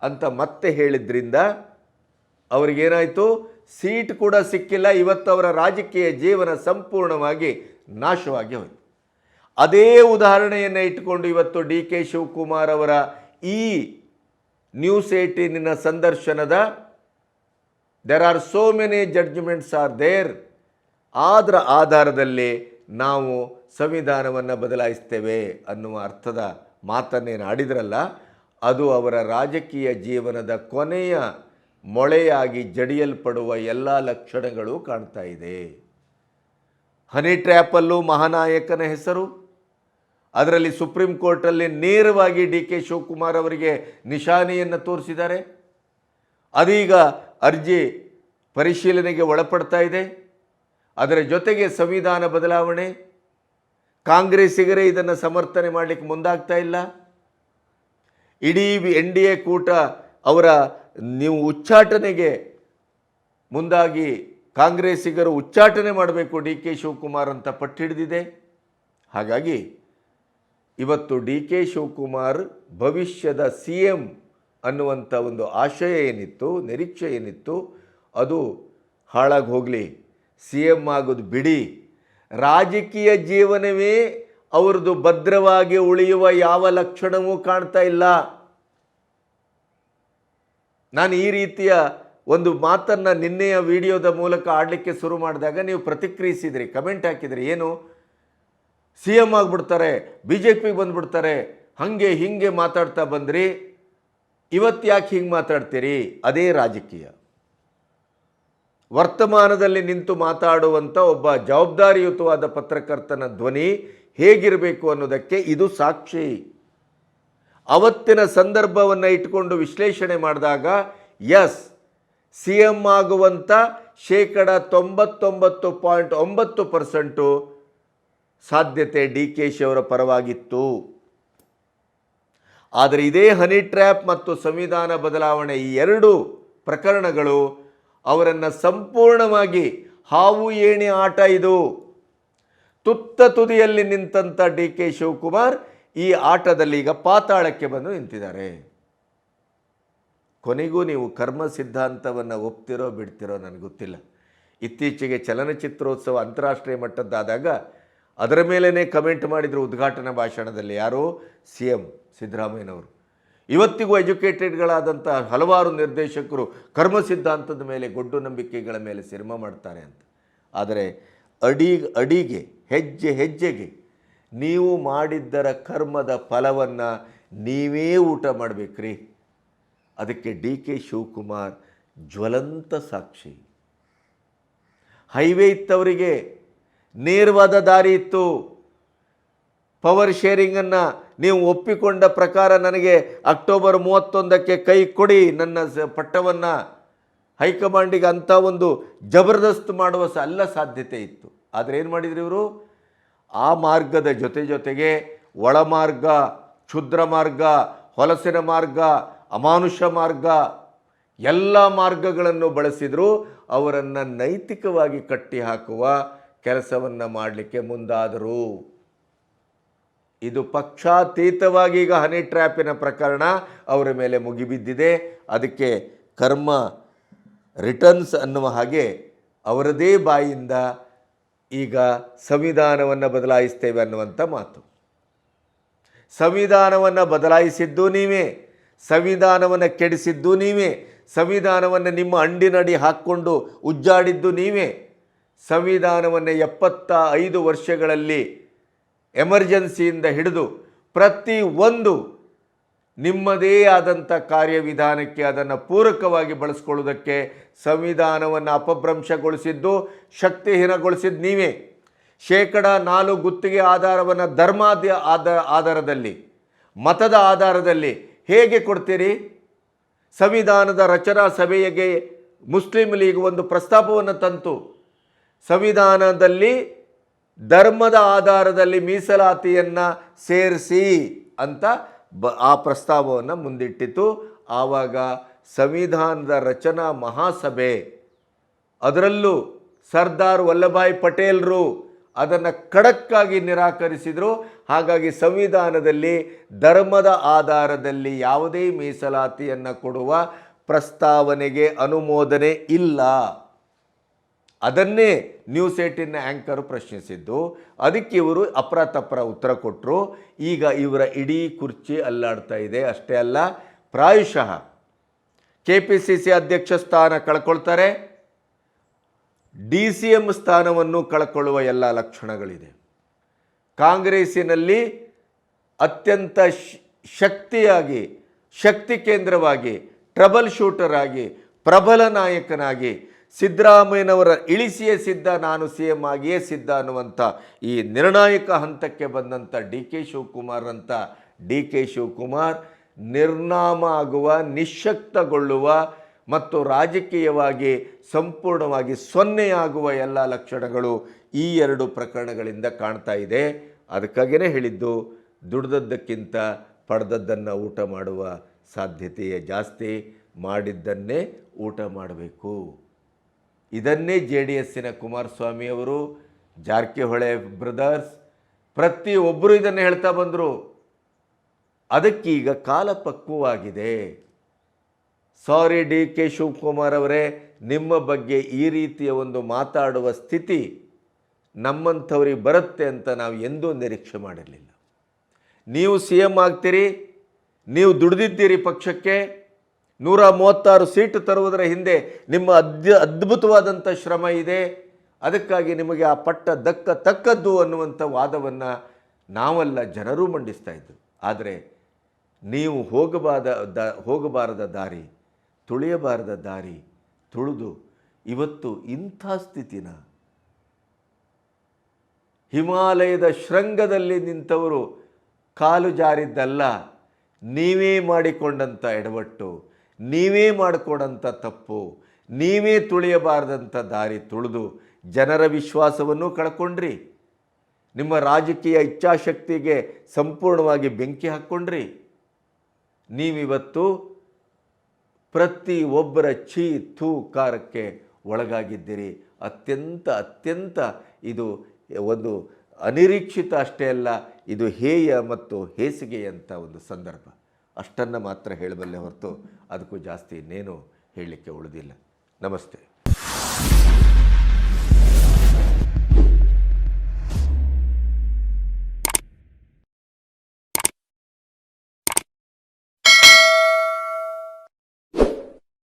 ಅಂತ ಮತ್ತೆ ಹೇಳಿದ್ರಿಂದ ಅವರಿಗೇನಾಯಿತು? ಸೀಟ್ ಕೂಡ ಸಿಕ್ಕಿಲ್ಲ, ಇವತ್ತು ಅವರ ರಾಜಕೀಯ ಜೀವನ ಸಂಪೂರ್ಣವಾಗಿ ನಾಶವಾಗಿ ಹೋಯಿತು. ಅದೇ ಉದಾಹರಣೆಯನ್ನು ಇಟ್ಟುಕೊಂಡು ಇವತ್ತು ಡಿ ಕೆ ಶಿವಕುಮಾರ್ ಅವರ ಈ ನ್ಯೂಸ್ ಏಯ್ಟೀನಿನ ಸಂದರ್ಶನದ there are so many judgements are there ಆದ್ರ ಆಧಾರದಲ್ಲಿ ನಾವು ಸಂವಿಧಾನವನ್ನು ಬದಲಾಯಿಸ್ತೇವೆ ಅನ್ನುವ ಅರ್ಥದ ಮಾತನ್ನೇನು ಆಡಿದ್ರಲ್ಲ ಅದು ಅವರ ರಾಜಕೀಯ ಜೀವನದ ಕೊನೆಯ ಮೊಳೆಯಾಗಿ ಜಡಿಯಲ್ಪಡುವ ಎಲ್ಲ ಲಕ್ಷಣಗಳು ಕಾಣ್ತಾ ಇದೆ. ಹನಿ ಟ್ರ್ಯಾಪಲ್ಲೂ ಮಹಾನಾಯಕನ ಹೆಸರು. ಅದರಲ್ಲಿ ಸುಪ್ರೀಂ ಕೋರ್ಟಲ್ಲಿ ನೇರವಾಗಿ ಡಿ ಕೆ ಶಿವಕುಮಾರ್ ಅವರಿಗೆ ನಿಶಾನೆಯನ್ನು ತೋರಿಸಿದ್ದಾರೆ. ಅದೀಗ ಅರ್ಜಿ ಪರಿಶೀಲನೆಗೆ ಒಳಪಡ್ತಾ ಇದೆ. ಅದರ ಜೊತೆಗೆ ಸಂವಿಧಾನ ಬದಲಾವಣೆ ಕಾಂಗ್ರೆಸ್ಸಿಗರೇ ಇದನ್ನು ಸಮರ್ಥನೆ ಮಾಡಲಿಕ್ಕೆ ಮುಂದಾಗ್ತಾ ಇಲ್ಲ. ಇಡೀ ಎನ್ ಡಿ ಎ ಕೂಟ ಅವರ ನೀವು ಉಚ್ಚಾಟನೆಗೆ ಮುಂದಾಗಿ ಕಾಂಗ್ರೆಸ್ಸಿಗರು ಉಚ್ಚಾಟನೆ ಮಾಡಬೇಕು ಡಿ ಕೆ ಶಿವಕುಮಾರ್ ಅಂತ ಪಟ್ಟಿಡಿದಿದೆ ಹಾಗಾಗಿ ಇವತ್ತು ಡಿ ಕೆ ಶಿವಕುಮಾರ್ ಭವಿಷ್ಯದ ಸಿ ಎಂ ಅನ್ನುವಂಥ ಒಂದು ಆಶಯ ಏನಿತ್ತು, ನಿರೀಕ್ಷೆ ಏನಿತ್ತು, ಅದು ಹಾಳಾಗಿ ಹೋಗಲಿ. ಸಿ ಎಂ ಆಗೋದು ಬಿಡಿ. ರಾಜಕೀಯ ಜೀವನವೇ ಅವರದು ಭದ್ರವಾಗಿ ಉಳಿಯುವ ಯಾವ ಲಕ್ಷಣವೂ ಕಾಣ್ತಾ ಇಲ್ಲ. ನಾನು ಈ ರೀತಿಯ ಒಂದು ಮಾತನ್ನು ನಿನ್ನೆಯ ವಿಡಿಯೋದ ಮೂಲಕ ಆಡಲಿಕ್ಕೆ ಶುರು ಮಾಡಿದಾಗ ನೀವು ಪ್ರತಿಕ್ರಿಯಿಸಿದ್ರಿ, ಕಮೆಂಟ್ ಹಾಕಿದ್ರಿ, ಏನು? ಸಿ ಎಂ ಆಗಿಬಿಡ್ತಾರೆ, ಬಿ ಜೆ ಪಿಗೆ ಬಂದುಬಿಡ್ತಾರೆ, ಹಾಗೆ ಹೀಗೆ ಮಾತಾಡ್ತಾ ಬಂದ್ರಿ ಇವತ್ತು ಯಾಕೆ ಹಿಂಗೆ ಮಾತಾಡ್ತೀರಿ? ಅದೇ ರಾಜಕೀಯ. ವರ್ತಮಾನದಲ್ಲಿ ನಿಂತು ಮಾತಾಡುವಂಥ ಒಬ್ಬ ಜವಾಬ್ದಾರಿಯುತವಾದ ಪತ್ರಕರ್ತನ ಧ್ವನಿ ಹೇಗಿರಬೇಕು ಅನ್ನೋದಕ್ಕೆ ಇದು ಸಾಕ್ಷಿ. ಅವತ್ತಿನ ಸಂದರ್ಭವನ್ನು ಇಟ್ಕೊಂಡು ವಿಶ್ಲೇಷಣೆ ಮಾಡಿದಾಗ ಎಸ್ ಸಿ ಎಂ ಆಗುವಂಥ ಶೇಕಡ ತೊಂಬತ್ತೊಂಬತ್ತು ಪಾಯಿಂಟ್ ಒಂಬತ್ತು ಪರ್ಸೆಂಟು ಸಾಧ್ಯತೆ ಡಿ ಕೆ ಶಿ ಅವರ ಪರವಾಗಿತ್ತು. ಆದರೆ ಇದೇ ಹನಿ ಟ್ರ್ಯಾಪ್ ಮತ್ತು ಸಂವಿಧಾನ ಬದಲಾವಣೆ ಈ ಎರಡು ಪ್ರಕರಣಗಳು ಅವರನ್ನು ಸಂಪೂರ್ಣವಾಗಿ ಹಾವು ಏಣಿ ಆಟ ಇದು. ತುತ್ತ ತುದಿಯಲ್ಲಿ ನಿಂತಂಥ ಡಿ ಕೆ ಶಿವಕುಮಾರ್ ಈ ಆಟದಲ್ಲಿ ಈಗ ಪಾತಾಳಕ್ಕೆ ಬಂದು ನಿಂತಿದ್ದಾರೆ. ಕೊನೆಗೂ ನೀವು ಕರ್ಮ ಸಿದ್ಧಾಂತವನ್ನು ಒಪ್ತಿರೋ ಬಿಡ್ತಿರೋ ನನಗೆ ಗೊತ್ತಿಲ್ಲ. ಇತ್ತೀಚೆಗೆ ಚಲನಚಿತ್ರೋತ್ಸವ ಅಂತಾರಾಷ್ಟ್ರೀಯ ಮಟ್ಟದ್ದಾದಾಗ ಅದರ ಮೇಲೇ ಕಮೆಂಟ್ ಮಾಡಿದರು ಉದ್ಘಾಟನಾ ಭಾಷಣದಲ್ಲಿ ಯಾರೋ? ಸಿ ಎಂ ಸಿದ್ದರಾಮಯ್ಯನವರು. ಇವತ್ತಿಗೂ ಎಜುಕೇಟೆಡ್ಗಳಾದಂಥ ಹಲವಾರು ನಿರ್ದೇಶಕರು ಕರ್ಮ ಸಿದ್ಧಾಂತದ ಮೇಲೆ ಗೊಡ್ಡು ನಂಬಿಕೆಗಳ ಮೇಲೆ ಸಿನಿಮಾ ಮಾಡ್ತಾರೆ ಅಂತ. ಆದರೆ ಅಡಿ, ಅಡಿಗೆ, ಹೆಜ್ಜೆ, ಹೆಜ್ಜೆಗೆ ನೀವು ಮಾಡಿದ್ದರ ಕರ್ಮದ ಫಲವನ್ನು ನೀವೇ ಊಟ ಮಾಡಬೇಕ್ರಿ. ಅದಕ್ಕೆ ಡಿ ಕೆ ಶಿವಕುಮಾರ್ ಜ್ವಲಂತ ಸಾಕ್ಷಿ. ಹೈವೇ ಇತ್ತವರಿಗೆ ನೇರವಾದ ದಾರಿ ಇತ್ತು. ಪವರ್ ಶೇರಿಂಗನ್ನು ನೀವು ಒಪ್ಪಿಕೊಂಡ ಪ್ರಕಾರ ನನಗೆ ಅಕ್ಟೋಬರ್ ಮೂವತ್ತೊಂದಕ್ಕೆ ಕೈ ಕೊಡಿ. ನನ್ನ ಪಟ್ಟವನ್ನು ಹೈಕಮಾಂಡಿಗೆ ಅಂಥ ಒಂದು ಜಬರ್ದಸ್ತ್ ಮಾಡುವ ಸ ಎಲ್ಲ ಸಾಧ್ಯತೆ ಇತ್ತು. ಆದರೆ ಏನು ಮಾಡಿದ್ರು ಇವರು? ಆ ಮಾರ್ಗದ ಜೊತೆ ಜೊತೆಗೆ ಒಳಮಾರ್ಗ ಕ್ಷುದ್ರ ಮಾರ್ಗ, ಹೊಲಸಿನ ಮಾರ್ಗ, ಅಮಾನುಷ ಮಾರ್ಗ, ಎಲ್ಲ ಮಾರ್ಗಗಳನ್ನು ಬಳಸಿದರೂ ಅವರನ್ನು ನೈತಿಕವಾಗಿ ಕಟ್ಟಿ ಹಾಕುವ ಕೆಲಸವನ್ನು ಮಾಡಲಿಕ್ಕೆ ಮುಂದಾದರು. ಇದು ಪಕ್ಷಾತೀತವಾಗಿ ಈಗ ಹನಿ ಟ್ರ್ಯಾಪಿನ ಪ್ರಕರಣ ಅವರ ಮೇಲೆ ಮುಗಿಬಿದ್ದಿದೆ. ಅದಕ್ಕೆ ಕರ್ಮ ರಿಟರ್ನ್ಸ್ ಅನ್ನುವ ಹಾಗೆ ಅವರದೇ ಬಾಯಿಂದ ಈಗ ಸಂವಿಧಾನವನ್ನು ಬದಲಾಯಿಸ್ತೇವೆ ಅನ್ನುವಂಥ ಮಾತು. ಸಂವಿಧಾನವನ್ನು ಬದಲಾಯಿಸಿದ್ದು ನೀವೇ, ಸಂವಿಧಾನವನ್ನು ಕೆಡಿಸಿದ್ದು ನೀವೇ, ಸಂವಿಧಾನವನ್ನು ನಿಮ್ಮ ಅಂಡಿನಡಿ ಹಾಕ್ಕೊಂಡು ಉಜ್ಜಾಡಿದ್ದು ನೀವೇ, ಸಂವಿಧಾನವನ್ನು ಎಪ್ಪತ್ತ ಐದು ವರ್ಷಗಳಲ್ಲಿ ಎಮರ್ಜೆನ್ಸಿಯಿಂದ ಹಿಡಿದು ಪ್ರತಿ ಒಂದು ನಿಮ್ಮದೇ ಆದಂಥ ಕಾರ್ಯವಿಧಾನಕ್ಕೆ ಅದನ್ನು ಪೂರಕವಾಗಿ ಬಳಸ್ಕೊಳ್ಳೋದಕ್ಕೆ ಸಂವಿಧಾನವನ್ನು ಅಪಭ್ರಂಶಗೊಳಿಸಿದ್ದು ಶಕ್ತಿಹೀನಗೊಳಿಸಿದ್ದು ನೀವೇ. ಶೇಕಡ ನಾಲ್ಕು ಗುತ್ತಿಗೆ ಆಧಾರವನ್ನು ಧರ್ಮಾದ ಆಧಾರ ಆಧಾರದಲ್ಲಿ, ಮತದ ಆಧಾರದಲ್ಲಿ ಹೇಗೆ ಕೊಡ್ತೀರಿ? ಸಂವಿಧಾನದ ರಚನಾ ಸಭೆಯಗೆ ಮುಸ್ಲಿಂ ಲೀಗ್ ಒಂದು ಪ್ರಸ್ತಾಪವನ್ನು ತಂತು. ಸಂವಿಧಾನದಲ್ಲಿ ಧರ್ಮದ ಆಧಾರದಲ್ಲಿ ಮೀಸಲಾತಿಯನ್ನು ಸೇರಿಸಿ ಅಂತ ಬ, ಆ ಪ್ರಸ್ತಾವವನ್ನು ಮುಂದಿಟ್ಟಿತು. ಆವಾಗ ಸಂವಿಧಾನದ ರಚನಾ ಮಹಾಸಭೆ, ಅದರಲ್ಲೂ ಸರ್ದಾರ್ ವಲ್ಲಭಾಯ್ ಪಟೇಲ್ರು ಅದನ್ನು ಖಡಕ್ಕಾಗಿ ನಿರಾಕರಿಸಿದರು. ಹಾಗಾಗಿ ಸಂವಿಧಾನದಲ್ಲಿ ಧರ್ಮದ ಆಧಾರದಲ್ಲಿ ಯಾವುದೇ ಮೀಸಲಾತಿಯನ್ನು ಕೊಡುವ ಪ್ರಸ್ತಾವನೆಗೆ ಅನುಮೋದನೆ ಇಲ್ಲ. ಅದನ್ನೇ ನ್ಯೂಸ್ ಏಟಿನ ಆ್ಯಂಕರ್ ಪ್ರಶ್ನಿಸಿದ್ದು. ಅದಕ್ಕೆ ಇವರು ಅಪ್ರತಪ್ರ ಉತ್ತರ ಕೊಟ್ಟರು ಈಗ ಇವರ ಇಡೀ ಕುರ್ಚಿ ಅಲ್ಲಾಡ್ತಾ ಇದೆ. ಅಷ್ಟೇ ಅಲ್ಲ, ಪ್ರಾಯಶಃ ಕೆ ಪಿ ಸಿ ಸಿ ಅಧ್ಯಕ್ಷ ಸ್ಥಾನ ಕಳ್ಕೊಳ್ತಾರೆ. ಡಿ ಸಿ ಎಂ ಸ್ಥಾನವನ್ನು ಕಳ್ಕೊಳ್ಳುವ ಎಲ್ಲ ಲಕ್ಷಣಗಳಿದೆ. ಕಾಂಗ್ರೆಸ್ಸಿನಲ್ಲಿ ಅತ್ಯಂತ ಶಕ್ತಿಯಾಗಿ, ಶಕ್ತಿ ಕೇಂದ್ರವಾಗಿ, ಟ್ರಬಲ್ ಶೂಟರ್ ಆಗಿ, ಪ್ರಬಲ ನಾಯಕನಾಗಿ ಸಿದ್ದರಾಮಯ್ಯನವರ ಇಳಿಸಿಯೇ ಸಿದ್ಧ, ನಾನು ಸಿ ಎಂ ಆಗಿಯೇ ಸಿದ್ಧ ಅನ್ನುವಂಥ ಈ ನಿರ್ಣಾಯಕ ಹಂತಕ್ಕೆ ಬಂದಂಥ ಡಿ ಕೆ ಶಿವಕುಮಾರ್ ಅಂತ ಡಿ ಕೆ ಶಿವಕುಮಾರ್ ನಿರ್ನಾಮ ಆಗುವ ನಿಶಕ್ತಗೊಳ್ಳುವ ಮತ್ತು ರಾಜಕೀಯವಾಗಿ ಸಂಪೂರ್ಣವಾಗಿ ಸೊನ್ನೆಯಾಗುವ ಎಲ್ಲ ಲಕ್ಷಣಗಳು ಈ ಎರಡು ಪ್ರಕರಣಗಳಿಂದ ಕಾಣ್ತಾ ಇದೆ. ಅದಕ್ಕಾಗಿಯೇ ಹೇಳಿದ್ದು, ದುಡ್ದದ್ದಕ್ಕಿಂತ ಪಡೆದದ್ದನ್ನು ಊಟ ಮಾಡುವ ಸಾಧ್ಯತೆಯೇ ಜಾಸ್ತಿ, ಮಾಡಿದ್ದನ್ನೇ ಊಟ ಮಾಡಬೇಕು. ಇದನ್ನೇ ಜೆ ಡಿ ಎಸ್ಸಿನ ಕುಮಾರಸ್ವಾಮಿಯವರು ಜಾರಕಿಹೊಳೆ ಬ್ರದರ್ಸ್ ಪ್ರತಿಯೊಬ್ಬರು ಇದನ್ನು ಹೇಳ್ತಾ ಬಂದರು. ಅದಕ್ಕೀಗ ಕಾಲ ಪಕ್ವವಾಗಿದೆ. ಸಾರಿ ಡಿ ಕೆ ಶಿವಕುಮಾರ್ ಅವರೇ, ನಿಮ್ಮ ಬಗ್ಗೆ ಈ ರೀತಿಯ ಒಂದು ಮಾತಾಡುವ ಸ್ಥಿತಿ ನಮ್ಮಂಥವ್ರಿಗೆ ಬರುತ್ತೆ ಅಂತ ನಾವು ಎಂದೂ ನಿರೀಕ್ಷೆ ಮಾಡಿರಲಿಲ್ಲ. ನೀವು ಸಿ ಎಂ ಆಗ್ತೀರಿ, ನೀವು ದುಡಿದಿದ್ದೀರಿ ಪಕ್ಷಕ್ಕೆ ನೂರ ಮೂವತ್ತಾರು ಸೀಟು ತರುವುದರ ಹಿಂದೆ ನಿಮ್ಮ ಅದ್ಯ ಅದ್ಭುತವಾದಂಥ ಶ್ರಮ ಇದೆ. ಅದಕ್ಕಾಗಿ ನಿಮಗೆ ಆ ಪಟ್ಟ ದಕ್ಕ ತಕ್ಕದ್ದು ಅನ್ನುವಂಥ ವಾದವನ್ನು ನಾವೆಲ್ಲ ಜನರೂ ಮಂಡಿಸ್ತಾ ಇದ್ದರು ಆದರೆ ನೀವು ಹೋಗಬಾದ ದ ಹೋಗಬಾರದ ದಾರಿ, ತುಳಿಯಬಾರದ ದಾರಿ ತುಳಿದು ಇವತ್ತು ಇಂಥ ಸ್ಥಿತಿನ ಹಿಮಾಲಯದ ಶೃಂಗದಲ್ಲಿ ನಿಂತವರು ಕಾಲು ಜಾರಿದ್ದಲ್ಲ, ನೀವೇ ಮಾಡಿಕೊಂಡಂಥ ಎಡವಟ್ಟು ನೀವೇ ಮಾಡಿಕೊಡಂಥ ತಪ್ಪು, ನೀವೇ ತುಳಿಯಬಾರದಂಥ ದಾರಿ ತುಳಿದು ಜನರ ವಿಶ್ವಾಸವನ್ನು ಕಳ್ಕೊಂಡ್ರಿ. ನಿಮ್ಮ ರಾಜಕೀಯ ಇಚ್ಛಾಶಕ್ತಿಗೆ ಸಂಪೂರ್ಣವಾಗಿ ಬೆಂಕಿ ಹಾಕ್ಕೊಂಡ್ರಿ. ನೀವಿವತ್ತು ಪ್ರತಿ ಒಬ್ಬರ ಛೀ ಥೂ ಕಾರಕ್ಕೆ ಒಳಗಾಗಿದ್ದೀರಿ. ಅತ್ಯಂತ ಅತ್ಯಂತ ಇದು ಒಂದು ಅನಿರೀಕ್ಷಿತ ಅಷ್ಟೇ ಅಲ್ಲ, ಇದು ಹೇಯ ಮತ್ತು ಹೇಸಿಗೆಯಂಥ ಒಂದು ಸಂದರ್ಭ. ಅಷ್ಟನ್ನು ಮಾತ್ರ ಹೇಳಬಲ್ಲೆ ಹೊರತು ಅದಕ್ಕೂ ಜಾಸ್ತಿ ಇನ್ನೇನು ಹೇಳಲಿಕ್ಕೆ ಉಳಿದಿಲ್ಲ. ನಮಸ್ತೆ.